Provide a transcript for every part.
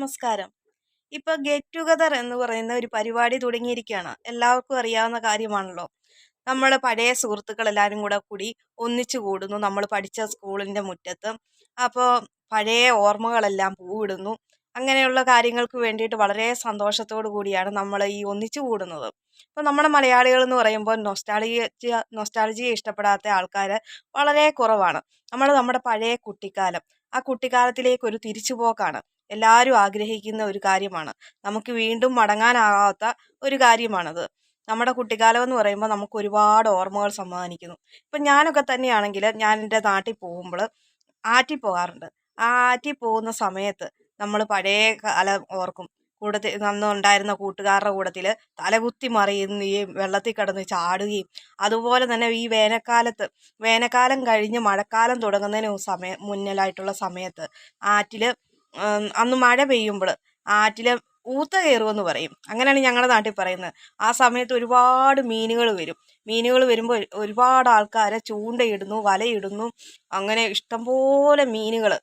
നമസ്കാരം. ഇപ്പൊ get together എന്ന് പറയുന്ന ഒരു പരിപാടി തുടങ്ങിയിരിക്കുകയാണ്. എല്ലാവർക്കും അറിയാവുന്ന കാര്യമാണല്ലോ. നമ്മൾ പഴയ സുഹൃത്തുക്കൾ എല്ലാവരും കൂടെ കൂടി ഒന്നിച്ചു കൂടുന്നു. നമ്മൾ പഠിച്ച സ്കൂളിന്റെ മുറ്റത്ത്. അപ്പോൾ പഴയ ഓർമ്മകളെല്ലാം പൂവിടുന്നു. അങ്ങനെയുള്ള കാര്യങ്ങൾക്ക് വേണ്ടിയിട്ട് വളരെ സന്തോഷത്തോടു കൂടിയാണ് നമ്മൾ ഈ ഒന്നിച്ചു കൂടുന്നത്. അപ്പോൾ നമ്മുടെ മലയാളികൾ എന്ന് പറയുമ്പോൾ നൊസ്റ്റാളിജി നൊസ്റ്റാളജിയെ ഇഷ്ടപ്പെടാത്ത ആൾക്കാർ വളരെ കുറവാണ്. നമ്മൾ നമ്മുടെ പഴയ കുട്ടിക്കാലം. ആ കുട്ടിക്കാലത്തിലേക്ക് ഒരു തിരിച്ചുപോക്കാണ്. എല്ലാവരും ആഗ്രഹിക്കുന്ന ഒരു കാര്യമാണ്. നമുക്ക് വീണ്ടും മടങ്ങാനാകാത്ത ഒരു കാര്യമാണത്. നമ്മുടെ കുട്ടിക്കാലം എന്ന് പറയുമ്പോൾ നമുക്ക് ഒരുപാട് ഓർമ്മകൾ സമ്മാനിക്കുന്നു. ഇപ്പം ഞാനൊക്കെ തന്നെയാണെങ്കിൽ ഞാൻ എന്റെ നാട്ടിൽ പോകുമ്പോൾ ആറ്റി പോകാറുണ്ട്. ആ ആറ്റി പോകുന്ന സമയത്ത് നമ്മൾ പഴയ കാലം ഓർക്കും. കൂട്ടത്തിൽ നന്നുണ്ടായിരുന്ന കൂട്ടുകാരുടെ കൂട്ടത്തിൽ തലകുത്തി മറിയുകയും വെള്ളത്തിൽ കിടന്ന് ചാടുകയും അതുപോലെ തന്നെ ഈ വേനൽക്കാലത്ത് വേനൽക്കാലം കഴിഞ്ഞ് മഴക്കാലം തുടങ്ങുന്നതിന് സമയം മുന്നിലായിട്ടുള്ള സമയത്ത് ആറ്റിൽ അന്ന് മഴ പെയ്യുമ്പോൾ ആറ്റിൽ ഊത്ത കയറുമെന്ന് പറയും. അങ്ങനെയാണ് ഞങ്ങളുടെ നാട്ടിൽ പറയുന്നത്. ആ സമയത്ത് ഒരുപാട് മീനുകൾ വരും. മീനുകൾ വരുമ്പോൾ ഒരുപാട് ആൾക്കാരെ ചൂണ്ടയിടുന്നു വലയിടുന്നു. അങ്ങനെ ഇഷ്ടംപോലെ മീനുകൾ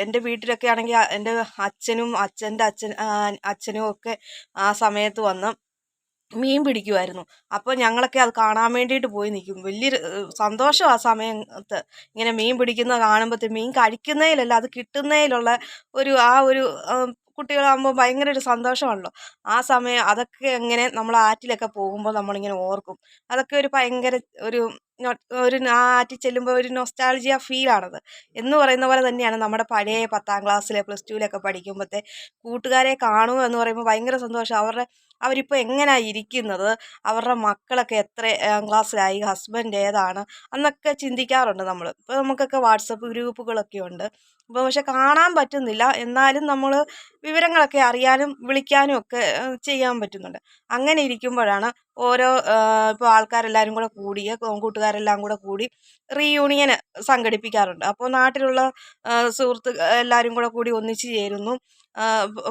എന്റെ വീട്ടിലൊക്കെ ആണെങ്കിൽ എന്റെ അച്ഛനും അച്ഛന്റെ അച്ഛൻ അച്ഛനും ഒക്കെ ആ സമയത്ത് വന്ന് മീൻ പിടിക്കുമായിരുന്നു അപ്പോൾ ഞങ്ങളൊക്കെ അത് കാണാൻ വേണ്ടിയിട്ട് പോയി നിൽക്കും. വലിയൊരു സന്തോഷം ആ സമയത്ത്. ഇങ്ങനെ മീൻ പിടിക്കുന്നത് കാണുമ്പോഴത്തെ മീൻ കഴിക്കുന്നതിലല്ല അത് കിട്ടുന്നതിലുള്ള ഒരു ആ ഒരു കുട്ടികളാകുമ്പോൾ ഭയങ്കര ഒരു സന്തോഷമാണല്ലോ. ആ സമയം അതൊക്കെ എങ്ങനെ നമ്മൾ ആറ്റിലൊക്കെ പോകുമ്പോൾ നമ്മളിങ്ങനെ ഓർക്കും. അതൊക്കെ ഒരു ഭയങ്കര ഒരു ഒരു ആറ്റിൽ ചെല്ലുമ്പോൾ ഒരു നൊസ്റ്റാൾജിയ ഫീലാണത് എന്ന് പറയുന്ന പോലെ തന്നെയാണ് നമ്മുടെ പഴയ പത്താം ക്ലാസ്സിലെ പ്ലസ് ടുവിലൊക്കെ പഠിക്കുമ്പോഴത്തെ കൂട്ടുകാരെ കാണുക എന്ന് പറയുമ്പോൾ ഭയങ്കര സന്തോഷം. അവരുടെ അവരിപ്പോൾ എങ്ങനെയാണ് ഇരിക്കുന്നത്? അവരുടെ മക്കളൊക്കെ എത്ര ക്ലാസ്സിലായി ഹസ്ബൻഡ് ഏതാണ്? എന്നൊക്കെ ചിന്തിക്കാറുണ്ട് നമ്മൾ ഇപ്പോൾ നമുക്കൊക്കെ വാട്സപ്പ് ഗ്രൂപ്പുകളൊക്കെ ഉണ്ട്. അപ്പോൾ പക്ഷെ കാണാൻ പറ്റുന്നില്ല. എന്നാലും നമ്മൾ വിവരങ്ങളൊക്കെ അറിയാനും വിളിക്കാനും ഒക്കെ ചെയ്യാൻ പറ്റുന്നുണ്ട്. അങ്ങനെ ഇരിക്കുമ്പോഴാണ് ഓരോ ഇപ്പോൾ ആൾക്കാരെല്ലാവരും കൂടെ കൂടി കൂട്ടുകാരെല്ലാം കൂടെ കൂടി റീയൂണിയൻ സംഘടിപ്പിക്കാറുണ്ട്. അപ്പോൾ നാട്ടിലുള്ള സുഹൃത്ത് എല്ലാവരും കൂടെ കൂടി ഒന്നിച്ച് ചേരുന്നു.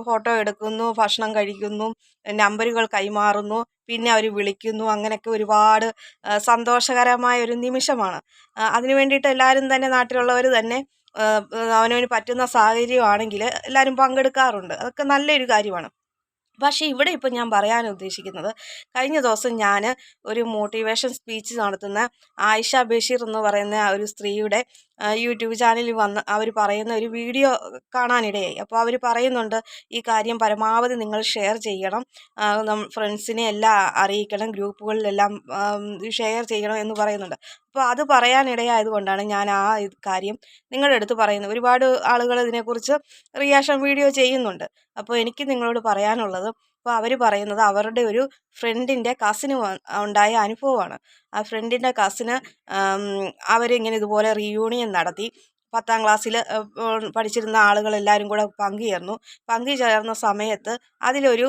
ഫോട്ടോ എടുക്കുന്നു ഭക്ഷണം കഴിക്കുന്നു നമ്പറുകൾ കൈമാറുന്നു പിന്നെ അവർ വിളിക്കുന്നു. അങ്ങനെയൊക്കെ ഒരുപാട് സന്തോഷകരമായ ഒരു നിമിഷമാണ്. അതിന് വേണ്ടിയിട്ട് എല്ലാവരും തന്നെ നാട്ടിലുള്ളവർ തന്നെ അവനവന് പറ്റുന്ന സാഹചര്യമാണെങ്കിൽ എല്ലാവരും പങ്കെടുക്കാറുണ്ട്. അതൊക്കെ നല്ലൊരു കാര്യമാണ്. പക്ഷേ ഇവിടെ ഇപ്പം ഞാൻ പറയാൻ ഉദ്ദേശിക്കുന്നത് കഴിഞ്ഞ ദിവസം ഞാൻ ഒരു മോട്ടിവേഷൻ സ്പീച്ച് നടത്തുന്ന ആയിഷ ബഷീർ എന്ന് പറയുന്ന ഒരു സ്ത്രീയുടെ യൂട്യൂബ് ചാനലിൽ വന്ന് അവർ പറയുന്ന ഒരു വീഡിയോ കാണാനിടയായി. അപ്പോൾ അവർ പറയുന്നുണ്ട് ഈ കാര്യം പരമാവധി നിങ്ങൾ ഷെയർ ചെയ്യണം. ഫ്രണ്ട്സിനെ എല്ലാം അറിയിക്കണം ഗ്രൂപ്പുകളിലെല്ലാം ഷെയർ ചെയ്യണം എന്ന് പറയുന്നുണ്ട്. അപ്പോൾ അത് പറയാനിടയായത് കൊണ്ടാണ് ഞാൻ ആ കാര്യം നിങ്ങളുടെ അടുത്ത് പറയുന്നത്. ഒരുപാട് ആളുകൾ ഇതിനെക്കുറിച്ച് റിയാക്ഷൻ വീഡിയോ ചെയ്യുന്നുണ്ട്. അപ്പോൾ എനിക്ക് നിങ്ങളോട് പറയാനുള്ളത് അപ്പോൾ അവർ പറയുന്നത് അവരുടെ ഒരു ഫ്രണ്ടിന്റെ കസിന് ഉണ്ടായ അനുഭവമാണ്. ആ ഫ്രണ്ടിന്റെ കസിന് അവരിങ്ങനെ ഇതുപോലെ റീയൂണിയൻ നടത്തി. പത്താം ക്ലാസ്സിൽ പഠിച്ചിരുന്ന ആളുകളെല്ലാവരും കൂടെ പങ്കുചേർന്നു. പങ്കുചേർന്ന സമയത്ത് അതിലൊരു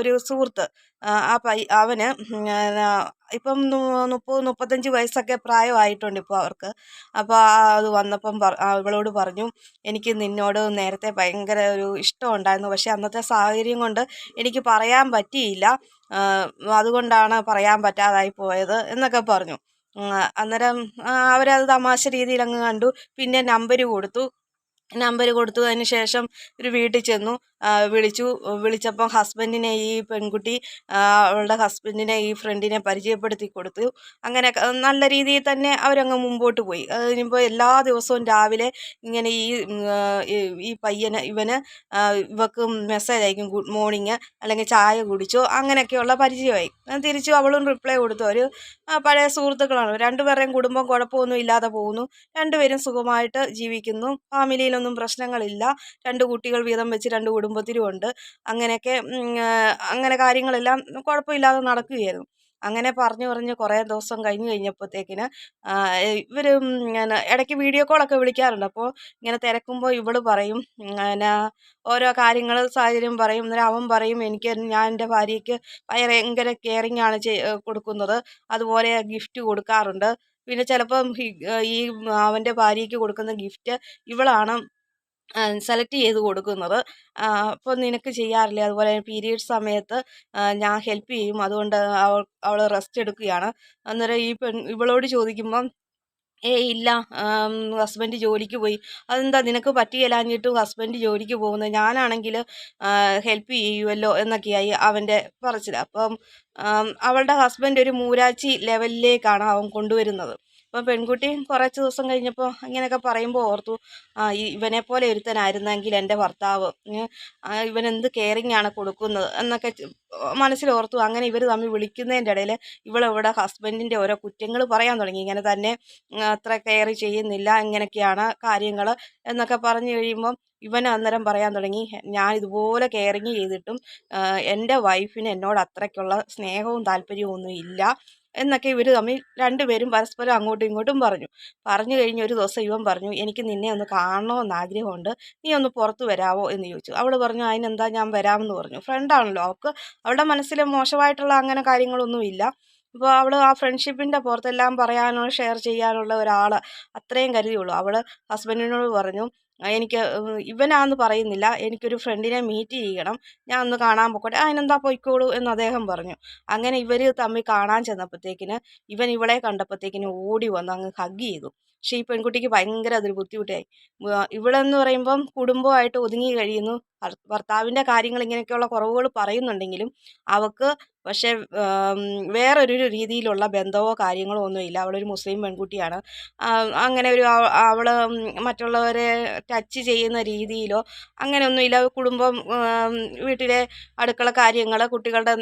ഒരു സുഹൃത്ത് ആ പൈ അവന് ഇപ്പം മുപ്പത് മുപ്പത്തഞ്ച് വയസ്സൊക്കെ പ്രായമായിട്ടുണ്ട് ഇപ്പോൾ അവർക്ക്. അപ്പോൾ അത് വന്നപ്പം അവളോട് പറഞ്ഞു എനിക്ക് നിന്നോട് നേരത്തെ ഭയങ്കര ഒരു ഇഷ്ടം ഉണ്ടായിരുന്നു. പക്ഷേ അന്നത്തെ സാഹചര്യം കൊണ്ട് എനിക്ക് പറയാൻ പറ്റിയില്ല. അതുകൊണ്ടാണ് പറയാൻ പറ്റാതായി പോയത് എന്നൊക്കെ പറഞ്ഞു. അന്നേരം അവരത് തമാശ രീതിയിൽ അങ്ങ് കണ്ടു. പിന്നെ നമ്പർ കൊടുത്തു. നമ്പർ കൊടുത്തതിന് ശേഷം ഒരു വീട്ടിൽ ചെന്നു. വിളിച്ചു. വിളിച്ചപ്പം ഹസ്ബൻഡിനെ ഈ പെൺകുട്ടി അവളുടെ ഹസ്ബൻഡിനെ ഈ ഫ്രണ്ടിനെ പരിചയപ്പെടുത്തി കൊടുത്തു. അങ്ങനെ നല്ല രീതിയിൽ തന്നെ അവരങ്ങ് മുമ്പോട്ട് പോയി. അത് കഴിഞ്ഞപ്പോൾ എല്ലാ ദിവസവും രാവിലെ ഇങ്ങനെ ഈ ഈ പയ്യന് ഇവന് ഇവക്ക് മെസ്സേജ് അയക്കും. ഗുഡ് മോർണിംഗ് അല്ലെങ്കിൽ ചായ കുടിച്ചോ അങ്ങനെയൊക്കെയുള്ള പരിചയമായി. തിരിച്ചു അവളും റിപ്ലൈ കൊടുത്തു. ഒരു പഴയ സുഹൃത്തുക്കളാണ്. രണ്ടുപേരുടെയും കുടുംബം കുഴപ്പമൊന്നും ഇല്ലാതെ പോകുന്നു. രണ്ടുപേരും സുഖമായിട്ട് ജീവിക്കുന്നു. ഫാമിലിയിലൊന്നും പ്രശ്നങ്ങളില്ല. രണ്ട് കുട്ടികൾ വീതം വെച്ച് രണ്ട് കുടുംബത്തിലുമുണ്ട്. അങ്ങനെയൊക്കെ അങ്ങനെ കാര്യങ്ങളെല്ലാം കുഴപ്പമില്ലാതെ നടക്കുകയായിരുന്നു. അങ്ങനെ പറഞ്ഞു പറഞ്ഞ് കുറേ ദിവസം കഴിഞ്ഞ് കഴിഞ്ഞപ്പോഴത്തേക്കിന് ഇവർ ഞാൻ ഇടയ്ക്ക് വീഡിയോ കോളൊക്കെ വിളിക്കാറുണ്ട്. അപ്പോൾ ഇങ്ങനെ തിരക്കുമ്പോൾ ഇവൾ പറയും പിന്നെ ഓരോ കാര്യങ്ങൾ സാഹചര്യം പറയും അന്നേരം അവൻ പറയും എനിക്ക് ഞാൻ എന്റെ ഭാര്യയ്ക്ക് ഭയങ്കര കെയറിങ് ആണ് കൊടുക്കുന്നത്. അതുപോലെ ഗിഫ്റ്റ് കൊടുക്കാറുണ്ട്. പിന്നെ ചിലപ്പം ഈ അവന്റെ ഭാര്യയ്ക്ക് കൊടുക്കുന്ന ഗിഫ്റ്റ് ഇവളാണ് സെലക്ട് ചെയ്ത് കൊടുക്കുന്നത്. അപ്പോൾ നിനക്ക് ചെയ്യാറില്ലേ? അതുപോലെ പീരീഡ് സമയത്ത് ഞാൻ ഹെൽപ്പ് ചെയ്യും. അതുകൊണ്ട് അവൾ അവൾ റെസ്റ്റ് എടുക്കുകയാണ്. അന്നേരം ഈ പെൺ ഇവളോട് ചോദിക്കുമ്പം ഏ ഇല്ല. ഹസ്ബൻഡ് ജോലിക്ക് പോയി. അതെന്താ നിനക്ക് പറ്റിയില്ലാഞ്ഞിട്ടും ഹസ്ബൻഡ് ജോലിക്ക് പോകുന്നത്? ഞാനാണെങ്കിൽ ഹെൽപ്പ് ചെയ്യുമല്ലോ എന്നൊക്കെയായി അവന്റെ പറച്ചിൽ അപ്പം അവളുടെ ഹസ്ബൻഡ് ഒരു മൂരാച്ചി ലെവലിലേക്കാണ് അവൻ കൊണ്ടുവരുന്നത്. അപ്പം പെൺകുട്ടി കുറച്ച് ദിവസം കഴിഞ്ഞപ്പോൾ ഇങ്ങനെയൊക്കെ പറയുമ്പോൾ ഓർത്തു ഇവനെ പോലെ ഒരുത്തനായിരുന്നെങ്കിൽ എന്റെ ഭർത്താവ് ഇവനെന്ത് കെയറിങ് ആണ് കൊടുക്കുന്നത്? എന്നൊക്കെ മനസ്സിൽ ഓർത്തു. അങ്ങനെ ഇവർ തമ്മിൽ വിളിക്കുന്നതിന്റെ ഇടയിൽ ഇവളിവിടെ ഹസ്ബൻഡിന്റെ ഓരോ കുറ്റങ്ങൾ പറയാൻ തുടങ്ങി. ഇങ്ങനെ തന്നെ അത്ര കെയർ ചെയ്യുന്നില്ല ഇങ്ങനെയൊക്കെയാണ് കാര്യങ്ങൾ എന്നൊക്കെ പറഞ്ഞു കഴിയുമ്പം ഇവൻ അന്നേരം പറയാൻ തുടങ്ങി ഞാൻ ഇതുപോലെ കെയറിങ് ചെയ്തിട്ടും എന്റെ വൈഫിന് എന്നോട് അത്രയ്ക്കുള്ള സ്നേഹവും താല്പര്യവും ഒന്നും ഇല്ല. എന്നൊക്കെ ഇവർ തമ്മിൽ രണ്ടുപേരും പരസ്പരം അങ്ങോട്ടും ഇങ്ങോട്ടും പറഞ്ഞു. പറഞ്ഞു കഴിഞ്ഞ് ഒരു ദിവസം ഇവൻ പറഞ്ഞു എനിക്ക് നിന്നെ ഒന്ന് കാണണമെന്ന് ആഗ്രഹമുണ്ട്. നീ ഒന്ന് പുറത്ത് വരാവോ? എന്ന് ചോദിച്ചു. അവൾ പറഞ്ഞു അതിനെന്താ ഞാൻ വരാമെന്ന് പറഞ്ഞു. ഫ്രണ്ടാണല്ലോ അവൾക്ക് അവളുടെ മനസ്സിൽ മോശമായിട്ടുള്ള അങ്ങനെ കാര്യങ്ങളൊന്നുമില്ല അപ്പോൾ അവൾ ആ ഫ്രണ്ട്ഷിപ്പിന്റെ പുറത്തെല്ലാം പറയാനോ ഷെയർ ചെയ്യാനുള്ള ഒരാൾ അത്രയും കരുതിയുള്ളൂ. അവൾ ഹസ്ബൻഡിനോട് പറഞ്ഞു "ആ, എനിക്ക് ഇവനാന്ന് പറയുന്നില്ല. എനിക്കൊരു ഫ്രണ്ടിനെ മീറ്റ് ചെയ്യണം. ഞാൻ ഒന്ന് കാണാൻ പോക്കോട്ടെ. അതിനെന്താ പോയിക്കോളൂ എന്ന് അദ്ദേഹം പറഞ്ഞു. അങ്ങനെ ഇവർ തമ്മിൽ കാണാൻ ചെന്നപ്പോഴത്തേക്കിന് ഇവൻ ഇവളെ കണ്ടപ്പോഴത്തേക്കിന് ഓടി വന്ന് അങ്ങ് ഹഗ് ചെയ്തു. പക്ഷേ ഈ പെൺകുട്ടിക്ക് ഭയങ്കര അതൊരു ബുദ്ധിമുട്ടായി. ഇവളെന്ന് പറയുമ്പം കുടുംബമായിട്ട് ഒതുങ്ങി കഴിയുന്നു. ഭർ- ഭർത്താവിന്റെ കാര്യങ്ങൾ ഇങ്ങനെയൊക്കെയുള്ള കുറവുകൾ പറയുന്നുണ്ടെങ്കിലും അവൾക്ക് പക്ഷേ വേറൊരു രീതിയിലുള്ള ബന്ധമോ കാര്യങ്ങളോ ഒന്നുമില്ല. അവളൊരു മുസ്ലിം പെൺകുട്ടിയാണ്. അങ്ങനെ ഒരു അവൾ മറ്റുള്ളവരെ ടച്ച് ചെയ്യുന്ന രീതിയിലോ അങ്ങനെയൊന്നുമില്ല. കുടുംബം വീട്ടിലെ അടുക്കള കാര്യങ്ങൾ കുട്ടികളുടെ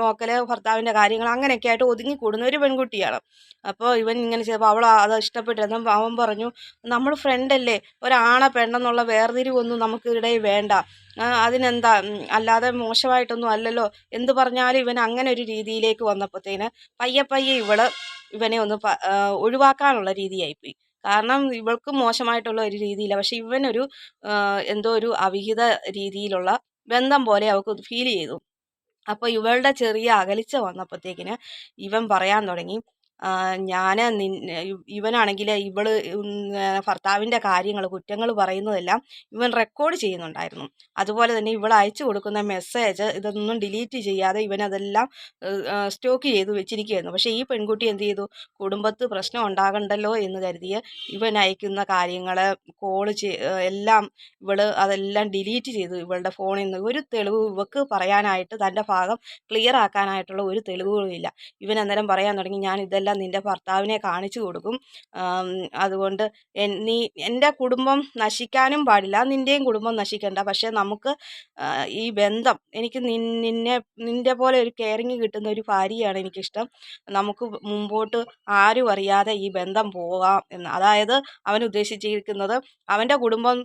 നോക്കൽ ഭർത്താവിന്റെ കാര്യങ്ങൾ അങ്ങനെയൊക്കെ ആയിട്ട് ഒതുങ്ങിക്കൂടുന്ന ഒരു പെൺകുട്ടിയാണ്. അപ്പോൾ ഇവൻ ഇങ്ങനെ ചെയ്തപ്പോൾ അവൾ അത് ഇഷ്ടപ്പെട്ടിരുന്നു അവൻ പറഞ്ഞു നമ്മൾ ഫ്രണ്ടല്ലേ ഒരാണ പെണ്ണെന്നുള്ള വേർതിരിവൊന്നും നമുക്കിടയിൽ വേണ്ട. അതിനെന്താ അല്ലാതെ മോശമായിട്ടൊന്നും അല്ലല്ലോ. എന്ത് പറഞ്ഞാലും ഇവൻ അങ്ങനെ ഒരു രീതിയിലേക്ക് വന്നപ്പോഴത്തേന് പയ്യെ പയ്യെ ഇവൾ ഇവനെ ഒന്ന് ഒഴിവാക്കാനുള്ള രീതിയായിപ്പോയി കാരണം ഇവൾക്കും മോശമായിട്ടുള്ള ഒരു രീതിയില്ല. പക്ഷെ ഇവനൊരു എന്തോ ഒരു അവിഹിത രീതിയിലുള്ള ബന്ധം പോലെ അവൾക്ക് ഫീൽ ചെയ്തു. അപ്പോൾ ഇവളുടെ ചെറിയ അകലിച്ച വന്നപ്പോഴത്തേക്കിന് ഇവൻ പറയാൻ തുടങ്ങി ഞാൻ ഇവനാണെങ്കിൽ ഇവൾ ഭർത്താവിന്റെ കാര്യങ്ങൾ കുറ്റങ്ങൾ പറയുന്നതെല്ലാം ഇവൻ റെക്കോർഡ് ചെയ്യുന്നുണ്ടായിരുന്നു. അതുപോലെ തന്നെ ഇവൾ അയച്ചു കൊടുക്കുന്ന മെസ്സേജ് ഇതൊന്നും ഡിലീറ്റ് ചെയ്യാതെ ഇവൻ അതെല്ലാം സ്റ്റോക്ക് ചെയ്ത് വെച്ചിരിക്കുകയായിരുന്നു. പക്ഷേ ഈ പെൺകുട്ടി എന്ത് ചെയ്തു? കുടുംബത്ത് പ്രശ്നം ഉണ്ടാകണ്ടല്ലോ എന്ന് കരുതിയ ഇവൻ അയക്കുന്ന കാര്യങ്ങൾ കോൾ എല്ലാം ഇവൾ അതെല്ലാം ഡിലീറ്റ് ചെയ്തു ഇവളുടെ ഫോണിൽ നിന്ന്. ഒരു തെളിവ് ഇവക്ക് പറയാനായിട്ട് തന്റെ ഭാഗം ക്ലിയർ ആക്കാനായിട്ടുള്ള ഒരു തെളിവുകളും ഇല്ല. ഇവൻ അന്നേരം പറയാൻ തുടങ്ങി ഞാൻ ഇതെല്ലാം നിന്റെ ഭർത്താവിനെ കാണിച്ചു കൊടുക്കും. അതുകൊണ്ട് നീ എന്റെ കുടുംബം നശിക്കാനും പാടില്ല. നിന്റെയും കുടുംബം നശിക്കണ്ട. പക്ഷേ നമുക്ക് ഈ ബന്ധം എനിക്ക് നിന്നെ നിന്റെ പോലെ ഒരു കെയറിങ് കിട്ടുന്ന ഒരു ഭാര്യയാണ് എനിക്കിഷ്ടം. നമുക്ക് മുമ്പോട്ട് ആരും അറിയാതെ ഈ ബന്ധം പോകാം എന്ന്. അതായത് അവൻ ഉദ്ദേശിച്ചിരിക്കുന്നത് അവന്റെ കുടുംബം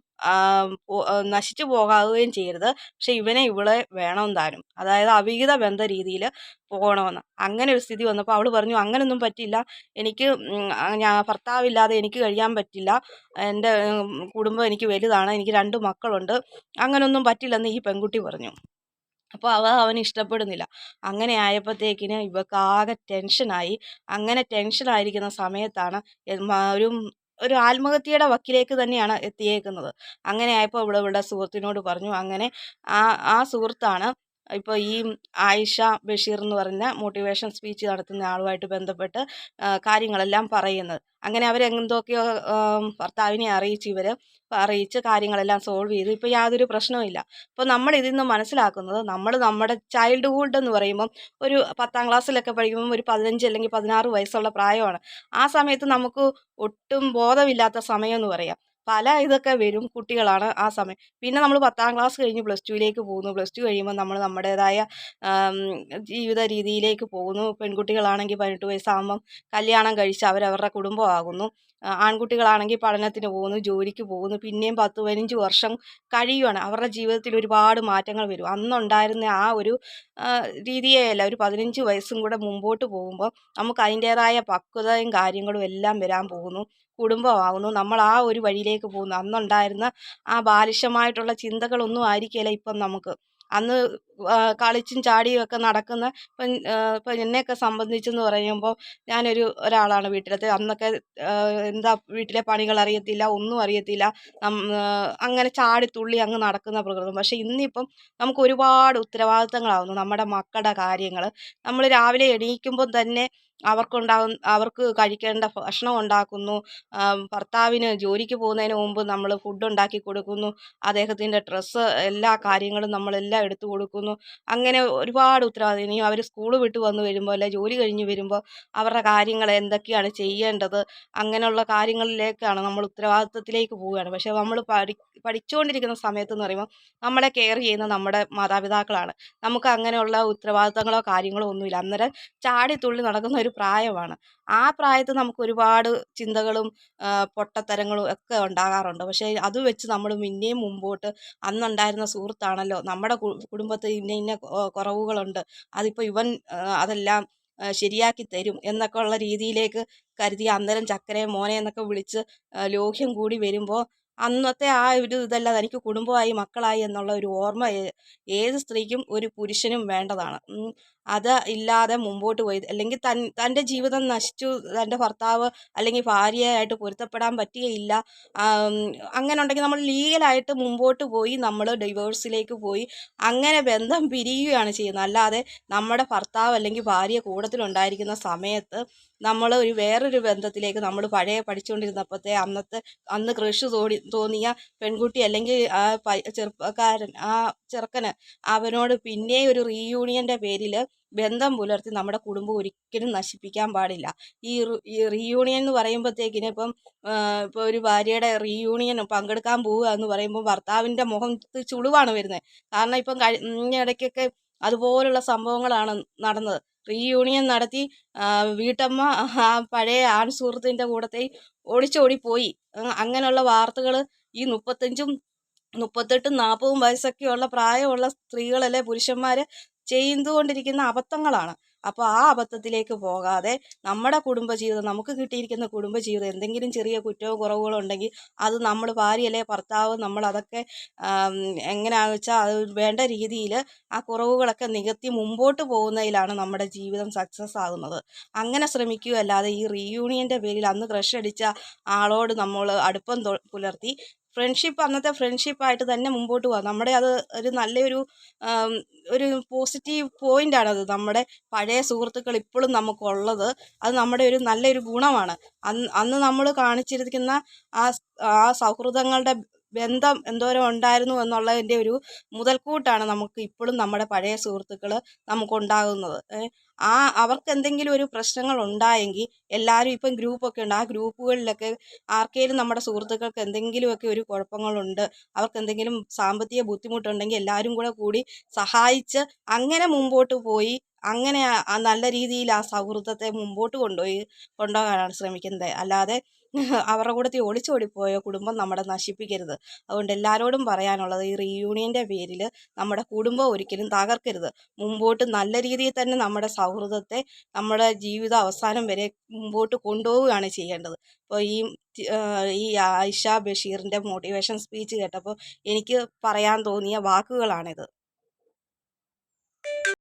നശിച്ചു പോകാവുകയും ചെയ്യരുത്. പക്ഷെ ഇവനെ ഇവളെ വേണം താനും. അതായത് അവിഹിത ബന്ധ രീതിയിൽ പോകണമെന്ന്. അങ്ങനെ ഒരു സ്ഥിതി വന്നപ്പോൾ അവൾ പറഞ്ഞു അങ്ങനൊന്നും പറ്റില്ല. എനിക്ക് ഞാൻ ഭർത്താവില്ലാതെ എനിക്ക് കഴിയാൻ പറ്റില്ല. എന്റെ കുടുംബം എനിക്ക് വലുതാണ്. എനിക്ക് രണ്ട് മക്കളുണ്ട്. അങ്ങനൊന്നും പറ്റില്ലെന്ന് ഈ പെൺകുട്ടി പറഞ്ഞു. അപ്പോൾ അവ അവന് ഇഷ്ടപ്പെടുന്നില്ല. അങ്ങനെ ആയപ്പോഴത്തേക്കിന് ഇവൾക്ക് ആകെ ടെൻഷനായി. അങ്ങനെ ടെൻഷനായിരിക്കുന്ന സമയത്താണ് ഒരു ഒരു ആത്മഹത്യയുടെ വക്കിലേക്ക് തന്നെയാണ് എത്തിയേക്കുന്നത്. അങ്ങനെ ആയപ്പോൾ ഇവിടെ ഇവിടെ സുഹൃത്തിനോട് പറഞ്ഞു അങ്ങനെ ആ ആ സുഹൃത്താണ് ഇപ്പോൾ ഈ ആയിഷ ബഷീർ എന്ന് പറഞ്ഞ മോട്ടിവേഷൻ സ്പീച്ച് നടത്തുന്ന ആളുമായിട്ട് ബന്ധപ്പെട്ട് കാര്യങ്ങളെല്ലാം പറയുന്നത്. അങ്ങനെ അവരെന്തൊക്കെയോ ഭർത്താവിനെ അറിയിച്ച് ഇവർ അറിയിച്ച് കാര്യങ്ങളെല്ലാം സോൾവ് ചെയ്തു. ഇപ്പോൾ യാതൊരു പ്രശ്നവുമില്ല അപ്പോൾ നമ്മൾ ഇതിൽ നിന്ന് മനസ്സിലാക്കുന്നത് നമ്മൾ നമ്മുടെ ചൈൽഡ്ഹുഡ് എന്ന് പറയുമ്പം ഒരു പത്താം ക്ലാസ്സിലൊക്കെ പഠിക്കുമ്പം ഒരു പതിനഞ്ച് അല്ലെങ്കിൽ പതിനാറ് വയസ്സുള്ള പ്രായമാണ്. ആ സമയത്ത് നമുക്ക് ഒട്ടും ബോധമില്ലാത്ത സമയം എന്ന് പറയാം. പല ഇതൊക്കെ വരും കുട്ടികളാണ് ആ സമയം. പിന്നെ നമ്മൾ പത്താം ക്ലാസ് കഴിഞ്ഞ് പ്ലസ് ടുവിലേക്ക് പോകുന്നു. പ്ലസ് ടു കഴിയുമ്പോൾ നമ്മൾ നമ്മുടേതായ ജീവിത രീതിയിലേക്ക് പോകുന്നു. പെൺകുട്ടികളാണെങ്കിൽ പതിനെട്ട് വയസ്സാകുമ്പം കല്യാണം കഴിച്ച് അവരവരുടെ കുടുംബമാകുന്നു. ആൺകുട്ടികളാണെങ്കിൽ പഠനത്തിന് പോകുന്നു ജോലിക്ക് പോകുന്നു. പിന്നെയും പത്ത് പതിനഞ്ച് വർഷം കഴിയുവാണ്. അവരുടെ ജീവിതത്തിൽ ഒരുപാട് മാറ്റങ്ങൾ വരും. അന്നുണ്ടായിരുന്ന ആ ഒരു രീതിയെയല്ല. ഒരു പതിനഞ്ച് വയസ്സും കൂടെ മുമ്പോട്ട് പോകുമ്പോൾ നമുക്ക് അതിന്റേതായ പക്വതയും കാര്യങ്ങളും എല്ലാം വരാൻ പോകുന്നു. കുടുംബമാകുന്നു നമ്മൾ ആ ഒരു വഴിയിലേക്ക് പോകുന്നു. അന്നുണ്ടായിരുന്ന ആ ബാലിശമായിട്ടുള്ള ചിന്തകളൊന്നും ആയിരിക്കില്ല ഇപ്പം നമുക്ക്. അന്ന് കളിച്ചും ചാടിയും ഒക്കെ നടക്കുന്ന ഇപ്പം ഇപ്പം എന്നെയൊക്കെ സംബന്ധിച്ചെന്ന് പറയുമ്പോൾ ഞാനൊരു ഒരാളാണ് വീട്ടിലത്തെ. അന്നൊക്കെ എന്താ വീട്ടിലെ പണികൾ അറിയത്തില്ല ഒന്നും അറിയത്തില്ല. അങ്ങനെ ചാടി തുള്ളി അങ്ങ് നടക്കുന്ന പ്രകൃതം. പക്ഷേ ഇന്നിപ്പം നമുക്ക് ഒരുപാട് ഉത്തരവാദിത്തങ്ങളാവുന്നു. നമ്മുടെ മക്കളുടെ കാര്യങ്ങൾ. നമ്മൾ രാവിലെ എണീക്കുമ്പോൾ തന്നെ അവർക്കുണ്ടാകും അവർക്ക് കഴിക്കേണ്ട ഭക്ഷണം ഉണ്ടാക്കുന്നു. ഭർത്താവിന് ജോലിക്ക് പോകുന്നതിന് മുമ്പ് നമ്മൾ ഫുഡ് ഉണ്ടാക്കി കൊടുക്കുന്നു. അദ്ദേഹത്തിന്റെ ഡ്രസ്സ് എല്ലാ കാര്യങ്ങളും നമ്മളെല്ലാം എടുത്തു കൊടുക്കുന്നു. അങ്ങനെ ഒരുപാട് ഉത്തരവാദിത്തം ഇനിയും അവർ സ്കൂൾ വിട്ട് വന്ന് വരുമ്പോൾ അല്ലെ ജോലി കഴിഞ്ഞ് വരുമ്പോൾ അവരുടെ കാര്യങ്ങൾ എന്തൊക്കെയാണ് ചെയ്യേണ്ടത്? അങ്ങനെയുള്ള കാര്യങ്ങളിലേക്കാണ് നമ്മൾ ഉത്തരവാദിത്തത്തിലേക്ക് പോവുകയാണ്. പക്ഷേ നമ്മൾ പഠി പഠിച്ചുകൊണ്ടിരിക്കുന്ന സമയത്ത് എന്ന് പറയുമ്പോൾ നമ്മളെ കെയർ ചെയ്യുന്ന നമ്മുടെ മാതാപിതാക്കളാണ്. നമുക്ക് അങ്ങനെയുള്ള ഉത്തരവാദിത്തങ്ങളോ കാര്യങ്ങളോ ഒന്നുമില്ല. അന്നേരം ചാടി തുള്ളി നടക്കുന്ന ഒരു പ്രായമാണ്. ആ പ്രായത്തിൽ നമുക്ക് ഒരുപാട് ചിന്തകളും പൊട്ടത്തരങ്ങളും ഒക്കെ ഉണ്ടാകാറുണ്ട്. പക്ഷേ അത് വെച്ച് നമ്മൾ പിന്നെയും മുമ്പോട്ട് അന്നുണ്ടായിരുന്ന സുഹൃത്താണല്ലോ നമ്മുടെ കുടുംബത്തെ ഇന്ന ഇന്ന കുറവുകളുണ്ട്. അതിപ്പോൾ ഇവൻ അതെല്ലാം ശരിയാക്കി തരും എന്നൊക്കെ ഉള്ള രീതിയിലേക്ക് കരുതി അന്നേരം ചക്കരെ മോനെ എന്നൊക്കെ വിളിച്ച് ലോഹ്യം കൂടി വരുമ്പോൾ അന്നത്തെ ആ ഒരു ഇതല്ല തനിക്ക് കുടുംബമായി മക്കളായി എന്നുള്ള ഒരു ഓർമ്മ ഏത് സ്ത്രീക്കും ഒരു പുരുഷനും വേണ്ടതാണ്. അത് ഇല്ലാതെ മുമ്പോട്ട് പോയി അല്ലെങ്കിൽ തൻ തന്റെ ജീവിതം നശിച്ചു തന്റെ ഭർത്താവ് അല്ലെങ്കിൽ ഭാര്യയായിട്ട് പൊരുത്തപ്പെടാൻ പറ്റുകയില്ല അങ്ങനെ ഉണ്ടെങ്കിൽ നമ്മൾ ലീഗലായിട്ട് മുമ്പോട്ട് പോയി നമ്മൾ ഡിവോഴ്സിലേക്ക് പോയി അങ്ങനെ ബന്ധം പിരിയുകയാണ് ചെയ്യുന്നത് അല്ലാതെ നമ്മുടെ ഭർത്താവ് അല്ലെങ്കിൽ ഭാര്യ കൂടത്തിലുണ്ടായിരിക്കുന്ന സമയത്ത് നമ്മൾ ഒരു വേറൊരു ബന്ധത്തിലേക്ക് നമ്മൾ പഴയ പഠിച്ചുകൊണ്ടിരുന്നപ്പോഴത്തെ അന്നത്തെ അന്ന് ക്രഷ് തോടി തോന്നിയ പെൺകുട്ടി അല്ലെങ്കിൽ ആ ചെറുപ്പക്കാരൻ ആ ചെറുക്കന് അവനോട് പിന്നെ ഒരു റീയൂണിയന്റെ പേരിൽ ബന്ധം പുലർത്തി നമ്മുടെ കുടുംബം ഒരിക്കലും നശിപ്പിക്കാൻ പാടില്ല. ഈ റീയൂണിയൻ എന്ന് പറയുമ്പോഴത്തേക്കിന് ഇപ്പം ഇപ്പോൾ ഒരു ഭാര്യയുടെ റീയൂണിയൻ പങ്കെടുക്കാൻ പോവുക എന്ന് പറയുമ്പോൾ ഭർത്താവിന്റെ മുഖത്ത് ചുളിവാണ് വരുന്നത്. കാരണം ഇപ്പം കഴിഞ്ഞ ഇടയ്ക്കൊക്കെ അതുപോലുള്ള സംഭവങ്ങളാണ് നടന്നത്. റീയൂണിയൻ നടത്തി വീട്ടമ്മ ആ പഴയ ആൺ സുഹൃത്തിന്റെ കൂടത്തെ ഓടിച്ചോടി പോയി. അങ്ങനെയുള്ള വാർത്തകൾ ഈ മുപ്പത്തഞ്ചും മുപ്പത്തെട്ടും നാൽപ്പതും വയസ്സൊക്കെയുള്ള പ്രായമുള്ള സ്ത്രീകളല്ലേ പുരുഷന്മാർ ചെയ്തുകൊണ്ടിരിക്കുന്ന അബദ്ധങ്ങളാണ്. അപ്പോൾ ആ അബദ്ധത്തിലേക്ക് പോകാതെ നമ്മുടെ കുടുംബജീവിതം നമുക്ക് കിട്ടിയിരിക്കുന്ന കുടുംബജീവിതം എന്തെങ്കിലും ചെറിയ കുറ്റവും കുറവുകളോ ഉണ്ടെങ്കിൽ അത് നമ്മൾ ഭാര്യയല്ലേ ഭർത്താവ് നമ്മൾ അതൊക്കെ എങ്ങനെയാണെന്ന് വെച്ചാൽ അത് വേണ്ട രീതിയിൽ ആ കുറവുകളൊക്കെ നികത്തി മുമ്പോട്ട് പോകുന്നതിലാണ് നമ്മുടെ ജീവിതം സക്സസ് ആകുന്നത്. അങ്ങനെ ശ്രമിക്കുക അല്ലാതെ ഈ റീയൂണിയന്റെ പേരിൽ അന്ന് ക്രഷ് അടിച്ച ആളോട് നമ്മൾ അടുപ്പം പുലർത്തി ഫ്രണ്ട്ഷിപ്പ് അന്നത്തെ ഫ്രണ്ട്ഷിപ്പായിട്ട് തന്നെ മുമ്പോട്ട് പോകാം. നമ്മുടെ അത് ഒരു നല്ലൊരു ഒരു പോസിറ്റീവ് പോയിന്റാണത് നമ്മുടെ പഴയ സുഹൃത്തുക്കൾ ഇപ്പോഴും നമുക്കുള്ളത്. അത് നമ്മുടെ ഒരു നല്ലൊരു ഗുണമാണ്. അന്ന് അന്ന് നമ്മൾ കാണിച്ചിരിക്കുന്ന ആ ആ സൗഹൃദങ്ങളുടെ ബന്ധം എന്തോരം ഉണ്ടായിരുന്നു എന്നുള്ളതിന്റെ ഒരു മുതൽക്കൂട്ടാണ് നമുക്ക് ഇപ്പോഴും നമ്മുടെ പഴയ സുഹൃത്തുക്കൾ നമുക്കുണ്ടാകുന്നത് ആ അവർക്ക് എന്തെങ്കിലും ഒരു പ്രശ്നങ്ങൾ ഉണ്ടായെങ്കിൽ എല്ലാവരും ഇപ്പം ഗ്രൂപ്പൊക്കെ ഉണ്ട്. ആ ഗ്രൂപ്പുകളിലൊക്കെ ആർക്കെങ്കിലും നമ്മുടെ സുഹൃത്തുക്കൾക്ക് എന്തെങ്കിലുമൊക്കെ ഒരു കുഴപ്പങ്ങളുണ്ട് അവർക്ക് എന്തെങ്കിലും സാമ്പത്തിക ബുദ്ധിമുട്ടുണ്ടെങ്കിൽ എല്ലാവരും കൂടെ കൂടി സഹായിച്ച് അങ്ങനെ മുമ്പോട്ട് പോയി അങ്ങനെ നല്ല രീതിയിൽ ആ സൗഹൃദത്തെ മുമ്പോട്ട് കൊണ്ടുപോയി കൊണ്ടുപോകാനാണ് ശ്രമിക്കുന്നത്. അല്ലാതെ അവരുടെ കൂടത്തിൽ ഒളിച്ചോടിപ്പോയ കുടുംബം നമ്മുടെ നശിപ്പിക്കരുത്. അതുകൊണ്ട് എല്ലാവരോടും പറയാനുള്ളത് ഈ റീയൂണിയന്റെ പേരിൽ നമ്മുടെ കുടുംബം ഒരിക്കലും തകർക്കരുത്. മുമ്പോട്ട് നല്ല രീതിയിൽ തന്നെ നമ്മുടെ സൗഹൃദത്തെ നമ്മുടെ ജീവിത അവസാനം വരെ മുമ്പോട്ട് കൊണ്ടുപോവുകയാണ് ചെയ്യേണ്ടത്. അപ്പോൾ ഈ ഈ ആയിഷ ബഷീറിന്റെ മോട്ടിവേഷൻ സ്പീച്ച് കേട്ടപ്പോൾ എനിക്ക് പറയാൻ തോന്നിയ വാക്കുകളാണിത്.